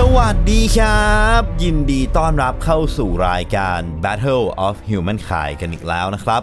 สวัสดีครับ ยินดีต้อนรับเข้าสู่รายการ Battle of Humankind กันอีกแล้วนะครับ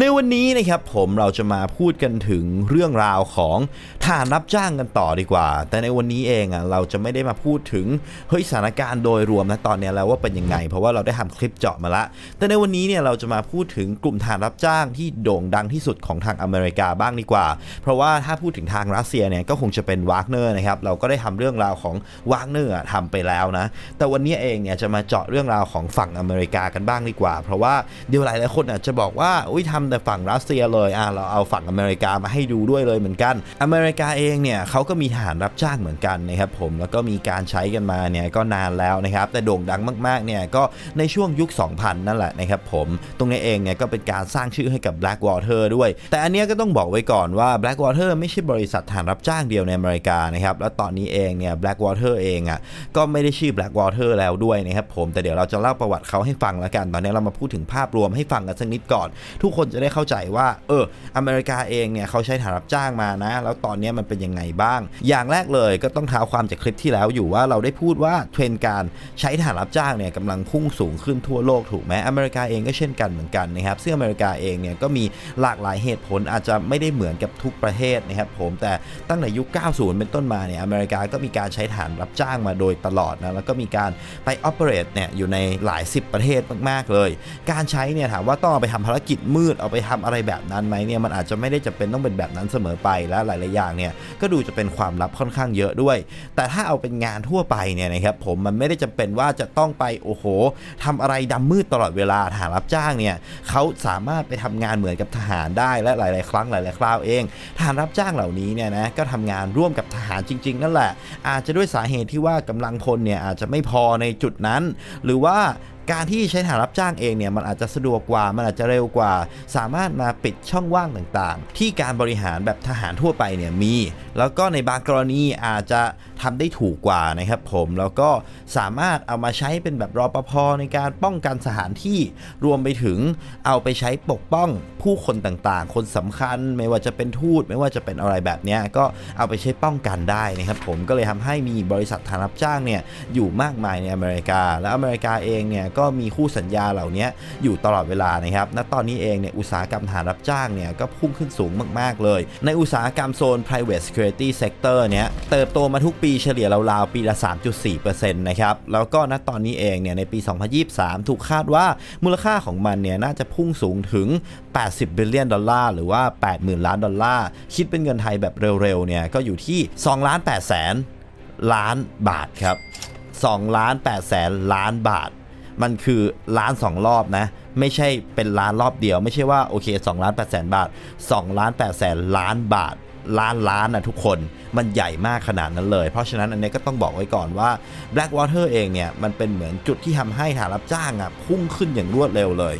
ในวันนี้นะครับผมเราจะมาพูดกันถึงเรื่องราวของทหารรับจ้างกันต่อดีกว่า แต่ในวันนี้เองอะเราจะไม่ได้มาพูดถึงเฮ้ยสถานการณ์โดยรวมนะตอนเนี้ยแล้วว่าเป็นยังไง เพราะว่าเราได้ทำคลิปเจาะมาละ แต่ในวันนี้เนี่ยเราจะมาพูดถึงกลุ่มทหารรับจ้างที่โด่งดังที่สุดของทางอเมริกาบ้างดีกว่า เพราะว่าถ้าพูดถึงทางรัสเซียเนี่ยก็คงจะเป็นวากเนอร์นะครับเราก็ได้ทำเรื่องราวของวากเนอร์ทำไปแล้วนะ แต่วันนี้เองเนี่ยจะมาเจาะเรื่องราวของฝั่งอเมริกากันบ้างดีกว่า เพราะว่าเดี๋ยวหลายหลายคนอาจจะบอกว่าอุ้ยทำแต่ฝั่งรัสเซียเลยอะเราเอาฝั่งอเมริกามาให้ดูด้วยเลยเหมือนกัน อเมริกาเองเนี่ยเขาก็มีทหารรับจ้างเหมือนกันนะครับผมแล้วก็มีการใช้กันมาเนี่ยก็นานแล้วนะครับแต่โด่งดังมากๆเนี่ยก็ในช่วงยุค 2000 นั่นแหละนะครับผมตรงนี้เองเนี่ยก็เป็นการสร้างชื่อให้กับ Blackwater ด้วย แต่อันเนี้ยก็ต้องบอกไว้ก่อนว่า Blackwater ไม่ใช่บริษัททหารรับจ้างเดียวในอเมริกานะครับแล้วตอนนี้เองเนี่ย Blackwater เองอะก็ไม่ได้ชื่อ Blackwater แล้วด้วยนะครับผมแต่เดี๋ยวเราจะเล่าประวัติเขาให้ฟังแล้วกัน ตอนนี้เรามาพูดถึงภาพรวมให้ฟังกันสักนิดก่อน ทุกคนจะได้เข้าใจว่า เออ อเมริกาเองเนี่ยเขาใช้ทหารรับจ้างมานะ แล้วตอนนี้มันเป็นยังไงบ้าง อย่างแรกเลยก็ต้องเท้าความจากคลิปที่แล้วอยู่ว่าเราได้พูดว่าเทรนการใช้ทหารรับจ้างเนี่ยกำลังพุ่งสูงขึ้นทั่วโลกถูกไหมอเมริกาเองก็เช่นกันเหมือนกันนะครับซึ่งอเมริกาเองเนี่ยก็มีหลากหลายเหตุผลอาจจะไม่ได้เหมือนกับทุกประเทศนะครับผมแต่ตั้งแต่ยุค 90 เป็นต้นมาเนี่ยอเมริกาก็มีการใช้ทหารรับจ้างมาโดยตลอดนะแล้วก็มีการไป operate เนี่ยอยู่ในหลาย 10 ประเทศมากๆเลย การใช้เนี่ยถามว่าต้องไปทำภารกิจมืดเอาไปทำอะไรแบบนั้นไหมเนี่ยมันอาจจะไม่ได้จะเป็นต้องเป็นแบบนั้นเสมอไปและหลายๆอย่างเนี่ยก็ดูจะเป็นความลับค่อนข้างเยอะด้วย แต่ถ้าเอาเป็นงานทั่วไปเนี่ยนะครับผมมันไม่ได้จำเป็นว่าจะต้องไปโอ้โหทำอะไรดำมืดตลอดเวลาทหารรับจ้างเนี่ยเขาสามารถไปทำงานเหมือนกับทหารได้และหลาย ๆ ครั้งหลาย ๆ คราวเองทหารรับจ้างเหล่านี้เนี่ยนะก็ทำงานร่วมกับทหารจริง ๆ นั่นแหละ อาจจะด้วยสาเหตุที่ว่ากำลังพลเนี่ยอาจจะไม่พอในจุดนั้น หรือว่าการที่ใช้ทหารรับจ้างเองเนี่ยมันอาจจะสะดวกกว่ามันอาจจะเร็วกว่า สามารถมาปิดช่องว่างต่างๆ ที่การบริหารแบบทหารทั่วไปเนี่ยมี แล้วก็ในบางกรณีอาจจะทำได้ถูกกว่านะครับผมแล้วก็สามารถเอามาใช้เป็นแบบรอปภในการป้องกันสถานที่รวมไปถึงเอาไปใช้ปกป้องผู้คนต่างๆ คนสำคัญไม่ว่าจะเป็นทูตไม่ว่าจะเป็นอะไรแบบเนี้ยก็เอาไปใช้ป้องกันได้นะครับผมก็เลยทำให้มีบริษัททหารรับจ้างเนี่ยอยู่มากมายในอเมริกา และอเมริกาเองเนี่ยก็มีคู่สัญญาเหล่านี้อยู่ตลอดเวลานะครับ ณ ตอนนี้เองเนี่ยอุตสาหกรรมทหารรับจ้างเนี่ยก็พุ่งขึ้นสูงมากๆเลย ในอุตสาหกรรมโซน private security sector เนี่ยเติบโตมาทุกปีเฉลี่ยราวๆปีละ 3.4%นะครับ แล้วก็ณ ตอนนี้เองเนี่ยในปี 2023 ถูกคาดว่ามูลค่าของมันเนี่ยน่าจะพุ่งสูงถึง 80บิลเลียนดอลลาร์หรือว่า 80,000 ล้านดอลลาร์ คิดเป็นเงินไทยแบบเร็วๆเนี่ยก็อยู่ที่2ล้าน8แสนล้านบาทครับ2ล้าน8แสนล้านบาท มันคือล้านสองรอบนะ ไม่ใช่เป็นล้านรอบเดียว ไม่ใช่ว่าโอเค2ล้าน8แสนบาท2ล้าน8แสนล้านบาทล้านล้านนะทุกคนมันใหญ่มากขนาดนั้นเลย เพราะฉะนั้นอันนี้ก็ต้องบอกไว้ก่อนว่า Blackwater เองเนี่ย มันเป็นเหมือนจุดที่ทำให้หารรับจ้างอะพุ่งขึ้นอย่างรวดเร็วเลย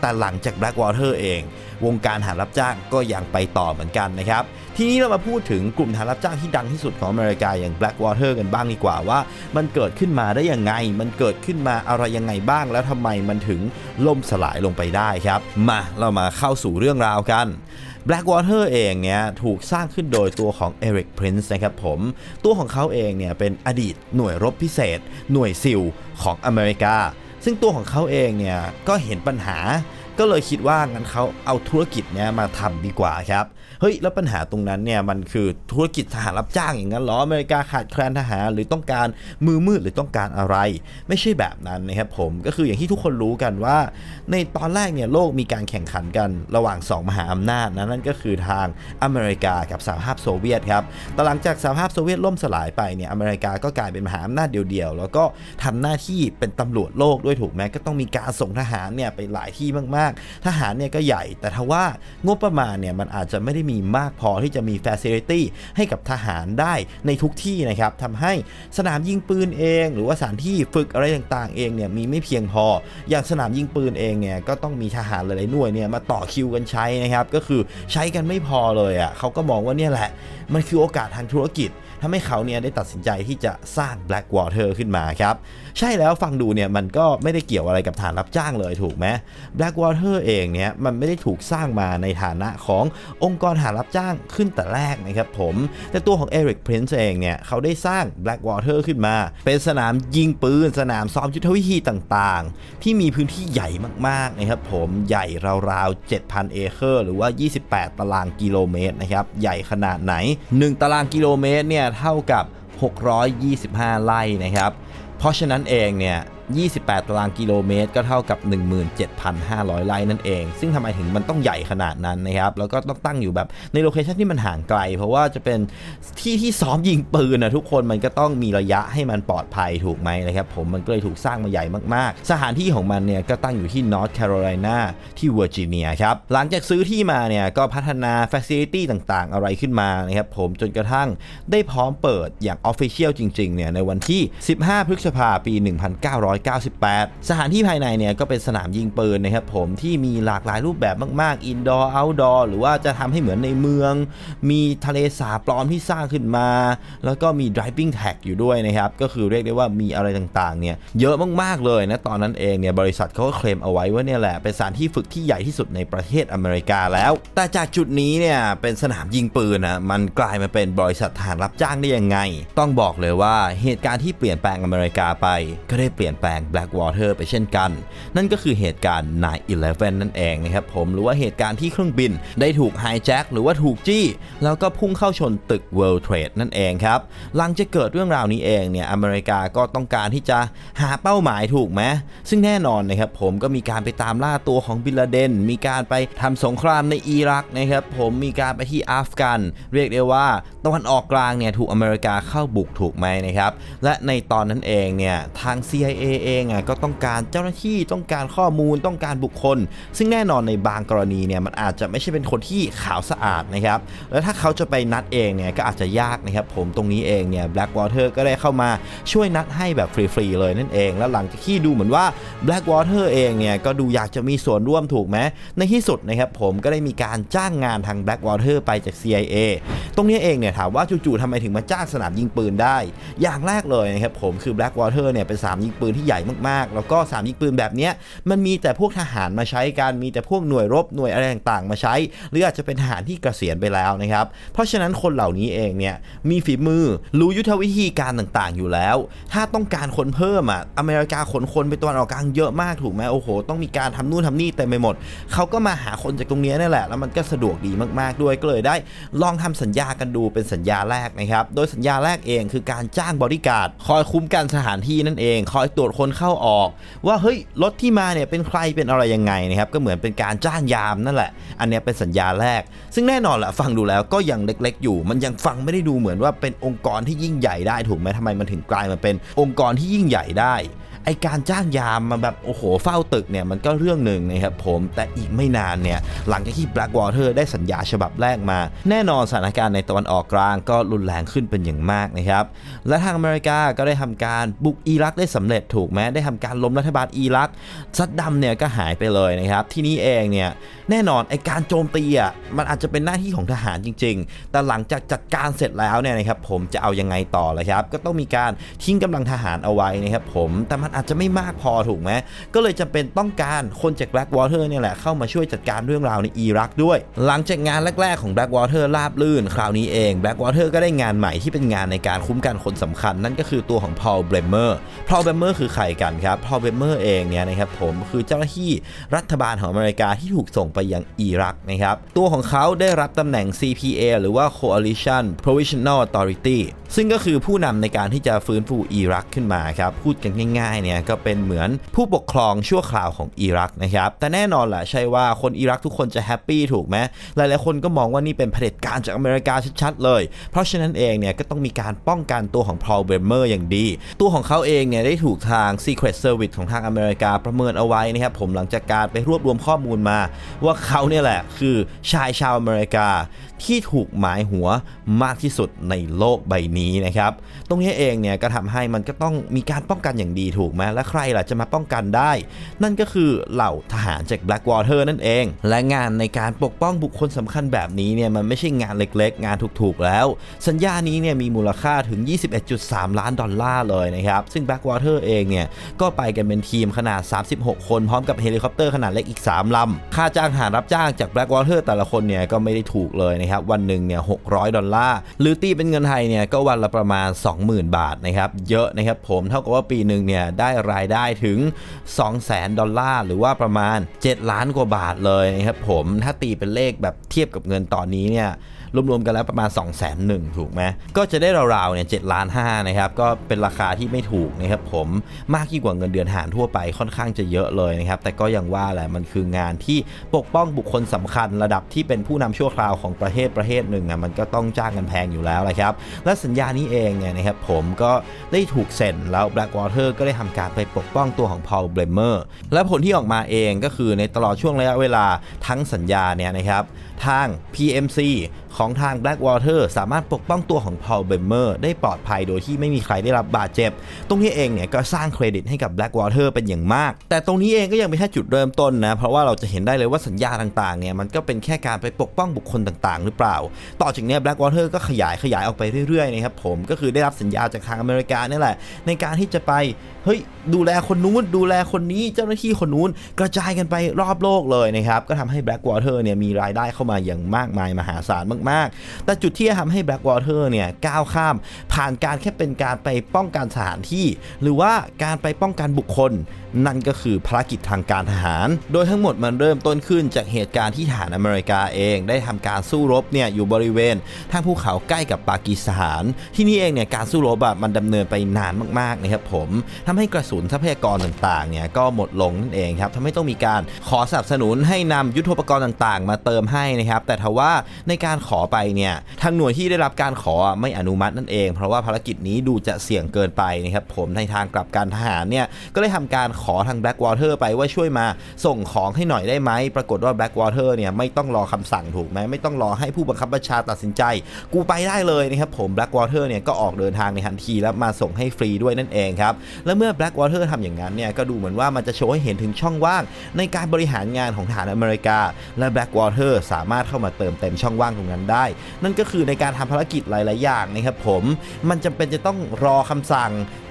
แต่หลังจาก Blackwater เอง วงการหารับจ้างก็ยังไปต่อเหมือนกันนะครับ ทีนี้เรามาพูดถึงกลุ่มทหารรับจ้างที่ดังที่สุดของอเมริกาอย่าง Blackwater กันบ้างดีกว่าว่า มันเกิดขึ้นมาได้ยังไง มันเกิดขึ้นมาอะไรยังไงบ้าง แล้วทำไมมันถึงล่มสลายลงไปได้ครับ มาเรามาเข้าสู่เรื่องราวกัน Blackwater เองเนี่ยถูกสร้างขึ้นโดยตัวของ Eric Prince นะครับผม ตัวของเขาเองเนี่ยเป็นอดีตหน่วยรบพิเศษ หน่วยซิลของอเมริกา ซึ่งตัวของเขาเองเนี่ยก็เห็นปัญหา ก็เลยคิดว่างั้นเขาเอาธุรกิจเนี้ยมาทำดีกว่าครับเฮ้ยแล้วปัญหาตรงนั้นเนี่ยมันคือธุรกิจทหารรับจ้างอย่างนั้นหรออเมริกาขาดแคลนทหารหรือต้องการมือมืดหรือต้องการอะไร ไม่ใช่แบบนั้นนะครับผมก็คืออย่างที่ทุกคนรู้กันว่า ในตอนแรกเนี่ยโลกมีการแข่งขันกันระหว่าง 2 มหาอำนาจนะนั่นก็คือทางอเมริกากับสหภาพโซเวียตครับแต่หลังจากสหภาพโซเวียตล่มสลายไปเนี่ยอเมริกาก็กลายเป็นมหาอำนาจเดียวๆ แล้วก็ทำหน้าที่เป็นตำรวจโลกด้วยถูกไหมก็ต้องมีการส่งทหารเนี่ยไปหลายที่มากๆทหารเนี่ยก็ใหญ่ แต่ทว่างบประมาณเนี่ยมันอาจจะไม่ได้มีมากพอที่จะมี Facility ให้กับทหารได้ในทุกที่นะครับทำให้สนามยิงปืนเอง หรือว่าสถานที่ฝึกอะไรต่างๆ เองเนี่ยมีไม่เพียงพอ อย่างสนามยิงปืนเองเนี่ยก็ต้องมีทหารหลายๆหน่วยเนี่ยมาต่อคิวกันใช้นะครับ ก็คือใช้กันไม่พอเลยอะ่ะเขาก็มองว่าเนี่ยแหละ มันคือโอกาสทางธุรกิจ ทำให้เขาเนี่ยได้ตัดสินใจที่จะสร้าง Blackwater ขึ้นมาครับ ใช่แล้วฟังดูเนี่ยมันก็ไม่ได้เกี่ยวอะไรกับฐานรับจ้างเลยถูกไหม Blackwater เองเนี่ยมันไม่ได้ถูกสร้างมาในฐานะขององค์กรฐานรับจ้างขึ้นแต่แรกนะครับผม แต่ตัวของ Eric Prince เองเนี่ยเขาได้สร้าง Blackwater ขึ้นมา เป็นสนามยิงปืน สนามซ้อมยุทธวิธีต่างๆ ที่มีพื้นที่ใหญ่มากๆนะครับผมใหญ่ราวๆ 7,000 เอเคอร์ หรือว่า 28 ตารางกิโลเมตรนะครับใหญ่ขนาดไหน 1 ตารางกิโลเมตรเนี่ยเท่ากับ 625 ไร่นะครับ เพราะฉะนั้นเองเนี่ย 28 ตารางกิโลเมตร ก็เท่ากับ 17,500 ไร่นั่นเอง ซึ่งทำไมถึงมันต้องใหญ่ขนาดนั้นนะครับ แล้วก็ต้องตั้งอยู่แบบในโลเคชันที่มันห่างไกล เพราะว่าจะเป็นที่ที่ซ้อมยิงปืนนะทุกคนมันก็ต้องมีระยะให้มันปลอดภัยถูกไหมนะครับผมมันก็เลยถูกสร้างมาใหญ่มากๆ สถานที่ของมันเนี่ยก็ตั้งอยู่ที่ North Carolina ที่เวอร์จิเนียครับ หลังจากซื้อที่มาเนี่ยก็พัฒนา Facility ต่างๆ อะไรขึ้นมานะครับผมจนกระทั่งได้พร้อมเปิดอย่าง Official จริงๆเนี่ยในวันที่ 15 พฤษภาปี1998 สถานที่ภายในเนี่ยก็เป็นสนามยิงปืนนะครับผมที่มีหลากหลายรูปแบบมากๆ Indoor Outdoor หรือว่าจะทำให้เหมือนในเมือง มีทะเลสาบปลอมที่สร้างขึ้นมา แล้วก็มี driving tag อยู่ด้วยนะครับ ก็คือเรียกได้ว่ามีอะไรต่างๆ เนี่ยเยอะมากๆเลยนะตอนนั้นเองเนี่ยบริษัทเขาก็เคลมเอาไว้ว่าเนี่ยแหละเป็นสถานที่ฝึกที่ใหญ่ที่สุดในประเทศอเมริกาแล้ว แต่จากจุดนี้เนี่ยเป็นสนามยิงปืนนะมันกลายมาเป็นบริษัททหารรับจ้างได้ยังไง ต้องบอกเลยว่าเหตุการณ์ที่เปลี่ยนแปลงอเมริกาไป ก็ได้เปลี่ยนแปลลง Blackwater ไปเช่นกัน นั่นก็คือเหตุการณ์ 9/11 นั่นเองนะครับผมหรือว่าเหตุการณ์ที่เครื่องบินได้ถูกไฮแจ็คหรือว่าถูกจี้ แล้วก็พุ่งเข้าชนตึก World Trade นั่นเองครับ หลังจากเกิดเรื่องราวนี้เองเนี่ยอเมริกาก็ต้องการที่จะหาเป้าหมายถูกไหมซึ่งแน่นอนนะครับผมก็มีการไปตามล่าตัวของบินลาเดน มีการไปทำสงครามในอิรักนะครับผมมีการไปที่อัฟกัน เรียกได้ว่าตะวันออกกลางเนี่ยถูกอเมริกาเข้าบุกถูกไหมนะครับและในตอนนั้นเองเนี่ยทาง CIA เองอะก็ต้องการเจ้าหน้าที่ต้องการข้อมูลต้องการบุคคล ซึ่งแน่นอนในบางกรณีเนี่ยมันอาจจะไม่ใช่เป็นคนที่ขาวสะอาดนะครับแล้วถ้าเขาจะไปนัดเองเนี่ยก็อาจจะยากนะครับผมตรงนี้เองเนี่ย Blackwater ก็ได้เข้ามาช่วยนัดให้แบบฟรีๆเลยนั่นเอง แล้วหลังจากที่ดูเหมือนว่า Blackwater เองเนี่ยก็ดูอยากจะมีส่วนร่วมถูกไหมในที่สุดนะครับผมก็ได้มีการจ้างงานทาง Blackwater ไปจาก CIA ตรงนี้เองเนี่ยถามว่าจู่ๆทำไมถึงมาจ้างสนามยิงปืนได้ อย่างแรกเลยนะครับผมคือ Blackwater เนี่ยเป็นสนามยิงปืนที่ใหญ่มากๆ แล้วก็สามยิงปืนแบบเนี้ยมันมีแต่พวกทหารมาใช้กันมีแต่พวกหน่วยรบหน่วยอะไรต่างๆ มาใช้ หรืออาจจะเป็นทหารที่เกษียณไปแล้วนะครับ เพราะฉะนั้นคนเหล่านี้เองเนี่ยมีฝีมือรู้ยุทธวิธีการต่างๆ อยู่แล้ว ถ้าต้องการคนเพิ่มอะอเมริกาขนคนไปตะวันออกกลางเยอะมากถูกไหมโอ้โห ต้องมีการทำนู่นทำนี่เต็มไปหมด เขาก็มาหาคนจากตรงนี้นั่แหละ แล้วมันก็สะดวกดีมากๆด้วยก็เลยได้ ลองทำสัญญากันดูเป็นสัญญาแรกนะครับ โดยสัญญาแรกเองคือการจ้างบริการคอยคุ้มกันสถานที่นั่นเอง คอยตรวจคนเข้าออก ว่าเฮ้ยรถที่มาเนี่ยเป็นใครเป็นอะไรยังไงนะครับก็เหมือนเป็นการจ้างยามนั่นแหละ อันนี้เป็นสัญญาแรก ซึ่งแน่นอนแหละฟังดูแล้วก็ยังเล็กๆ อยู่ มันยังฟังไม่ได้ดูเหมือนว่าเป็นองค์กรที่ยิ่งใหญ่ได้ถูกไหมทำไมมันถึงกลายมาเป็นองค์กรที่ยิ่งใหญ่ได้ ไอการจ้างยามมาแบบโอ้โหเฝ้าตึกเนี่ยมันก็เรื่องหนึ่งนะครับผมแต่อีกไม่นานเนี่ยหลังจากที่ Blackwater ได้สัญญาฉบับแรกมา แน่นอนสถานการณ์ในตะวันออกกลางก็รุนแรงขึ้นเป็นอย่างมากนะครับและทางอเมริกาก็ได้ทำการบุกอิรักได้สำเร็จถูกไหมได้ทำการล้มรัฐบาลอิรักซัดดัมเนี่ยก็หายไปเลยนะครับที่นี้เองเนี่ย แน่นอนไอการโจมตีอะมันอาจจะเป็นหน้าที่ของทหารจริง ๆ แต่หลังจากจัดการเสร็จแล้วเนี่ยนะครับผมจะเอายังไงต่อเลยครับ ก็ต้องมีการทิ้งกำลังทหารเอาไว้นะครับผมแต่มันอาจจะไม่มากพอถูกไหมก็เลยจำเป็นต้องการคนจาก Blackwater เนี่ยแหละเข้ามาช่วยจัดการเรื่องราวในอิรักด้วย หลังจากงานแรก ๆของ Blackwater ราบลื่น คราวนี้เอง Blackwater ก็ได้งานใหม่ที่เป็นงานในการคุ้มกันคนสำคัญ นั่นก็คือตัวของ Paul Bremer Paul Bremer คือใครกันครับ Paul Bremer เองเนี่ยนะครับผมคือเจ้าหน้าที่รัฐบาลของอเมริกาที่ถูกส่งไปยังอิรักนะครับ ตัวของเขาได้รับตำแหน่ง CPA หรือว่า Coalition Provisional Authority ซึ่งก็คือผู้นำในการที่จะฟื้นฟูอิรักขึ้นมาครับ พูดกันง่ายๆเนี่ยก็เป็นเหมือนผู้ปกครองชั่วคราวของอิรักนะครับ แต่แน่นอนแหละใช่ว่าคนอิรักทุกคนจะแฮปปี้ถูกไหมหลายๆคนก็มองว่านี่เป็นเผด็จการจากอเมริกาชัดๆเลย เพราะฉะนั้นเองเนี่ยก็ต้องมีการป้องกันตัวของพอลเบเมอร์อย่างดี ตัวของเขาเองเนี่ยได้ถูกทาง Secret Service ของทางอเมริกาประเมินเอาไว้นะครับผมหลังจากการไปรวบรวมข้อมูลมาว่าเขาเนี่ยแหละคือชายชาวอเมริกาที่ถูกหมายหัวมากที่สุดในโลกใบนี้นะครับ ตรงนี้เองเนี่ยก็ทำให้มันก็ต้องมีการป้องกันอย่างดีถูกไหมและใครล่ะจะมาป้องกันได้ นั่นก็คือเหล่าทหารจาก Blackwater นั่นเอง และงานในการปกป้องบุคคลสำคัญแบบนี้เนี่ยมันไม่ใช่งานเล็กๆ งานถูกๆแล้ว สัญญานี้เนี่ยมีมูลค่าถึง 21.3 ล้านดอลลาร์เลยนะครับ ซึ่ง Blackwater เองเนี่ยก็ไปกันเป็นทีมขนาด 36 คนพร้อมกับเฮลิคอปเตอร์ขนาดเล็กอีก 3 ลำ ค่าจ้างหารรับจ้างจาก Blackwater แต่ละคนเนี่ยก็ไม่ได้ถูกเลยนะครับวันหนึ่งเนี่ย600 ดอลลาร์หรือตีเป็นเงินไทยเนี่ยก็วันละประมาณ 20,000 บาทนะครับเยอะนะครับผมเท่ากับว่าปีหนึ่งเนี่ยได้รายได้ถึง 200,000 ดอลลาร์หรือว่าประมาณ 7 ล้านกว่าบาทเลยนะครับผมถ้าตีเป็นเลขแบบเทียบกับเงินตอนนี้เนี่ย รวมๆกันแล้วประมาณ 2 0 0 0 0 0ถูกไหมก็จะได้ราวๆเนี่ย7ล้าน5นะครับก็เป็นราคาที่ไม่ถูกนะครับผมมากยิ่งกว่าเงินเดือนหารทั่วไปค่อนข้างจะเยอะเลยนะครับแต่ก็ยังว่าแหละมันคืองานที่ปกป้องบุคคลสำคัญระดับที่เป็นผู้นำชั่วคราวของประเทศประเทศหนึ่งอะมันก็ต้องจ้างกันแพงอยู่แล้วแหละครับและสัญญานี้เองเนี่ยนะครับผมก็ได้ถูกเซ็นแล้ว Blackwater ก็ได้ทำการไปปกป้องตัวของ Paul Bremer และผลที่ออกมาเองก็คือในตลอดช่วงระยะเวลาทั้งสัญญาเนี่ยนะครับทาง PMC ของทาง Blackwater สามารถปกป้องตัวของ Paul Bremer ได้ปลอดภัยโดยที่ไม่มีใครได้รับบาดเจ็บ ตรงนี้เองเนี่ยก็สร้างเครดิตให้กับ Blackwater เป็นอย่างมาก แต่ตรงนี้เองก็ยังไม่ใช่จุดเริ่มต้นนะ เพราะว่าเราจะเห็นได้เลยว่าสัญญาต่างๆเนี่ยมันก็เป็นแค่การไปปกป้องบุคคลต่างๆ หรือเปล่า ต่อจากนี้ Blackwater ก็ขยายขยายออกไปเรื่อยๆนะครับผมก็คือได้รับสัญญาจากทางอเมริกานี่แหละในการที่จะไป เฮ้ยดูแลคนนู้นดูแลคนนี้เจ้าหน้าที่คนนู้นกระจายกันไปรอบโลกเลยนะครับ ก็ทำให้ Blackwater เนี่ยมีรายได้เข้ามาอย่างมากมายมหาศาลมาก ๆ แต่จุดที่จะทำให้ Blackwater เนี่ยก้าวข้าม ผ่านการแค่เป็นการไปป้องกันสถานที่ หรือว่าการไปป้องกันบุคคล นั่นก็คือภารกิจทางการทหาร โดยทั้งหมดมันเริ่มต้นขึ้นจากเหตุการณ์ที่ทหารอเมริกาเอง ได้ทำการสู้รบเนี่ยอยู่บริเวณทางภูเขาใกล้กับปากีสถาน ที่นี่เองเนี่ยการสู้รบอะมันดำเนินไปนานมากๆนะครับผมทำให้กระสุนทรัพยากรต่างๆเนี่ยก็หมดลงนั่นเองครับทำให้ต้องมีการขอสนับสนุนให้นำยุทโธปกรณ์ต่างๆ มาเติมให้นะครับ แต่ทว่าในการขอไปเนี่ยทางหน่วยที่ได้รับการขอไม่อนุมัตินั่นเอง เพราะว่าภารกิจนี้ดูจะเสี่ยงเกินไปนะครับผมในทางกลับการทหารเนี่ยก็ได้ทำการขขอทาง Blackwater ไปว่าช่วยมาส่งของให้หน่อยได้ไหม ปรากฏว่า Blackwater เนี่ยไม่ต้องรอคำสั่งถูกไหมไม่ต้องรอให้ผู้บังคับบัญชาตัดสินใจ กูไปได้เลยนะครับผม Blackwater เนี่ยก็ออกเดินทางในทันทีแล้วมาส่งให้ฟรีด้วยนั่นเองครับ และเมื่อ Blackwater ทำอย่างนั้นเนี่ยก็ดูเหมือนว่ามันจะโชว์ให้เห็นถึงช่องว่าง ในการบริหารงานของทหารอเมริกา และ Blackwater สามารถเข้ามาเติมเต็มช่องว่างตรงนั้นได้ นั่นก็คือในการทำภารกิจหลาย ๆ อย่างนะครับผมมันจำเป็นจะต้องรอคำสั่ง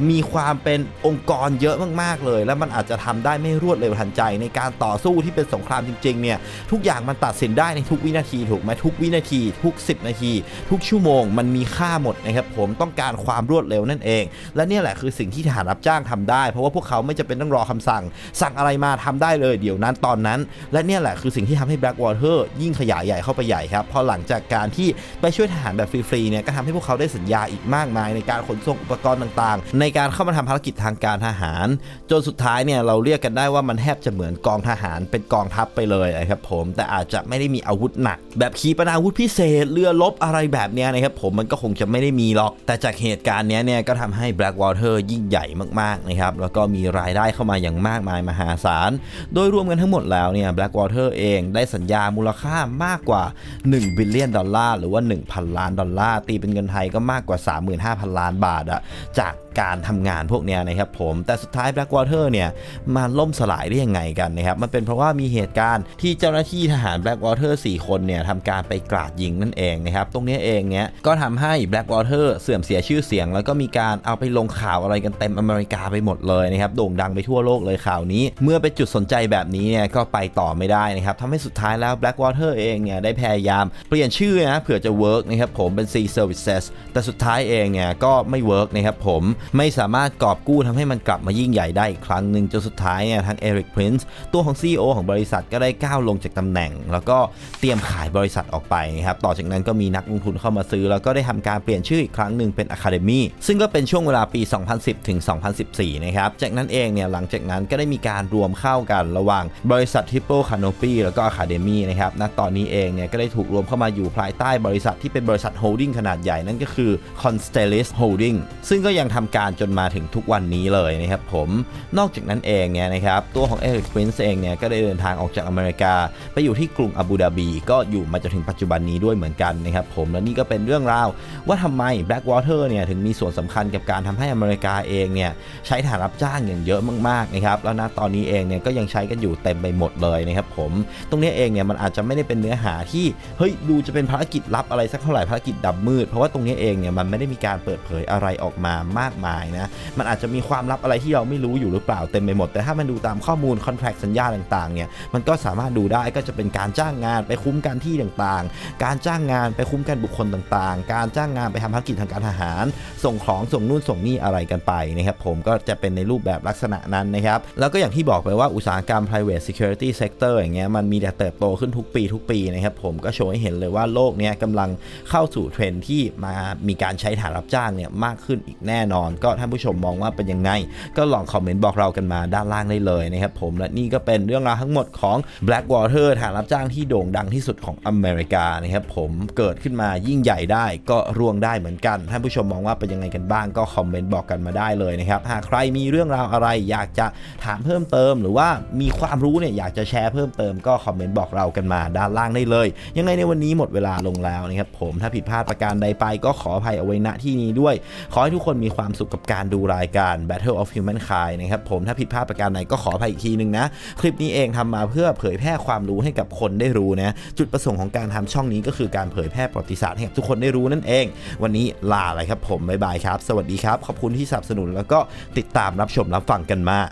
มีความเป็นองค์กรเยอะมาก ๆ เลยและมันอาจจะทำได้ไม่รวดเร็วทันใจ ในการต่อสู้ที่เป็นสงครามจริงๆเนี่ยทุกอย่างมันตัดสินได้ในทุกวินาทีถูกไหมทุกวินาที ทุก 10 นาที ทุกชั่วโมงมันมีค่าหมดนะครับผมต้องการความรวดเร็วนั่นเอง และนี่แหละคือสิ่งที่ทหารรับจ้างทำได้ เพราะว่าพวกเขาไม่จำเป็นต้องรอคำสั่ง สั่งอะไรมาทำได้เลยเดี๋ยวนั้นตอนนั้น และนี่แหละคือสิ่งที่ทำให้ Blackwater ยิ่งขยายใหญ่เข้าไปใหญ่ครับพราะหลังจากการที่ไปช่วยทหารแบบฟรีๆเนี่ยก็ทำให้พวกเขาได้สัญญาอีกมากมาย ในการขนส่งอุปกรณ์ต่างๆ ในการเข้ามาทำภารกิจทางการทหาร จนสุดท้ายเนี่ยเราเรียกกันได้ว่ามันแทบจะเหมือนกองทหารเป็นกองทัพไปเลยนะครับผมแต่อาจจะไม่ได้มีอาวุธหนัก แบบขีปนาวุธพิเศษเรือรบอะไรแบบเนี้ยนะครับผมมันก็คงจะไม่ได้มีหรอก แต่จากเหตุการณ์เนี้ยเนี่ยก็ทำให้ Blackwater ยิ่งใหญ่มากๆนะครับแล้วก็มีรายได้เข้ามาอย่างมากมายมหาศาล โดยรวมกันทั้งหมดแล้วเนี่ย Blackwater เองได้สัญญามูลค่ามากกว่า 1 บิลเลียนดอลลาร์หรือว่า 1,000 ล้านดอลลาร์ตีเป็นเงินไทยก็มากกว่า 35,000 ล้านบาทอะจาก การทำงานพวกนี้นะครับผมแต่สุดท้าย Blackwater เนี่ยมาล่มสลายได้ยังไงกันนะครับมันเป็นเพราะว่ามีเหตุการณ์ที่เจ้าหน้าที่ทหาร Blackwater 4 คนเนี่ยทำการไปกราดยิงนั่นเองนะครับตรงนี้เองเนี่ยก็ทำให้ Blackwater เสื่อมเสียชื่อเสียง แล้วก็มีการเอาไปลงข่าวอะไรกันเต็มอเมริกาไปหมดเลยนะครับโด่งดังไปทั่วโลกเลยข่าวนี้ เมื่อเป็นจุดสนใจแบบนี้เนี่ยก็ไปต่อไม่ได้นะครับทำให้สุดท้ายแล้ว Blackwater เองเนี่ยได้พยายามเปลี่ยนชื่อนะเผื่อจะ work นะครับผมเป็น C Services แต่สุดท้ายเองเนี่ยก็ไม่ work นะครับผมไม่สามารถกอบกู้ทำให้มันกลับมายิ่งใหญ่ได้อีกครั้งหนึ่งจนสุดท้ายเนี่ยทาง Eric Prince ตัวของ CEO ของบริษัทก็ได้ก้าวลงจากตำแหน่ง แล้วก็เตรียมขายบริษัทออกไปนะครับต่อจากนั้นก็มีนักลงทุนเข้ามาซื้อ แล้วก็ได้ทำการเปลี่ยนชื่ออีกครั้งหนึ่งเป็น Academy ซึ่งก็เป็นช่วงเวลาปี 2010 ถึง 2014 นะครับ จากนั้นเองเนี่ยหลังจากนั้นก็ได้มีการรวมเข้ากันระหว่างบริษัท Triple Canopy แล้วก็ Academy นะครับณตอนนี้เองเนี่ยก็ได้ถูกรวมเข้ามาอยู่ภายใต้บริษัทที่เป็นบริษัทโฮลดิ้งขนาดใหญ่นั่นก็คือ Constellis Holding ซึ่งก็ยังทำการจนมาถึงทุกวันนี้เลยนะครับผมนอกจากนั้นเองเนี่ยนะครับตัวของเอริกปรินซ์เองเนี่ยก็ได้เดินทางออกจากอเมริกา ไปอยู่ที่กรุงอาบูดาบี ก็อยู่มาจนถึงปัจจุบันนี้ด้วยเหมือนกันนะครับผมและนี่ก็เป็นเรื่องราวว่าทำไม Blackwater เนี่ยถึงมีส่วนสำคัญกับการทำให้อเมริกาเองเนี่ยใช้ฐานรับจ้างอย่างเยอะมากๆนะครับแล้วณตอนนี้เองเนี่ยก็ยังใช้กันอยู่เต็มไปหมดเลยนะครับผมตรงนี้เองเนี่ยมันอาจจะไม่ได้เป็นเนื้อหาที่เฮ้ยดูจะเป็นภารกิจลับอะไรสักเท่าไหร่ภารกิจดับมืด เพราะว่าตรงนี้เองเนี่ยมันไม่ได้มีการเปิดเผยอะไรออกมามากมายนะ มันอาจจะมีความลับอะไรที่เราไม่รู้อยู่หรือเปล่าเต็มไปหมด แต่ถ้ามันดูตามข้อมูลคอนแท c t สัญญาต่างๆเนี่ย มันก็สามารถดูได้ก็จะเป็นการจ้างงานไปคุ้มกันที่ต่างๆ การจ้างงานไปคุ้มกันบุคคลต่างๆ การจ้างงานไปทำภารกิจทางการทหาร ส่งของส่งนู่นส่งนี่อะไรกันไปนะครับผมก็จะเป็นในรูปแบบลักษณะนั้นนะครับ แล้วก็อย่างที่บอกไปว่าอุตสาหกรรม private security sector อย่างเงี้ยมันมีแต่เติบโตขึ้นทุกปีทุกปีนะครับผมก็โชว์ให้เห็นเลยว่าโลกเนี้ยกำลังเข้าสู่เทรนที่มามีการใช้ฐานรับจ้างเนี่ยมากขึ้นอีกแน่นอนก็ท่านผู้ชมมองว่าเป็นยังไง ก็ลองคอมเมนต์บอกเรากันมาด้านล่างได้เลยนะครับผมและนี่ก็เป็นเรื่องราวทั้งหมดของ Blackwater ฐานรับจ้างที่โด่งดังที่สุดของอเมริกานะครับผมเกิดขึ้นมายิ่งใหญ่ได้ก็ร่วงได้เหมือนกันท่านผู้ชมมองว่าเป็นยังไงกันบ้างก็คอมเมนต์บอกกันมาได้เลยนะครับหากใครมีเรื่องราวอะไรอยากจะถามเพิ่มเติม หรือว่ามีความรู้เนี่ยอยากจะแชร์เพิ่มเติมก็คอมเมนต์บอกเรากันมาด้านล่างได้เลย ยังไงในวันนี้หมดเวลาลงแล้วนะครับผมถ้าผิดพลาดประการใดไปก็ขออภัยเอาไว้ณที่นี้ด้วย ขอให้ทุกคนมีความสุขกับการดูรายการ Battle of Humankind นะครับผมถ้าผิดพลาดประการใดก็ขออภัยอีกทีนึงนะ คลิปนี้เองทำมาเพื่อเผยแพร่ความรู้ให้กับคนได้รู้นะจุดประสงค์ของการทำช่องนี้ก็คือการเผยแพร่ประวัติศาสตร์ให้กับทุกคนได้รู้นั่นเอง วันนี้ลาเลยครับผมบ๊ายบายครับ สวัสดีครับ ขอบคุณที่สนับสนุนแล้วก็ติดตามรับชมรับฟังกันมา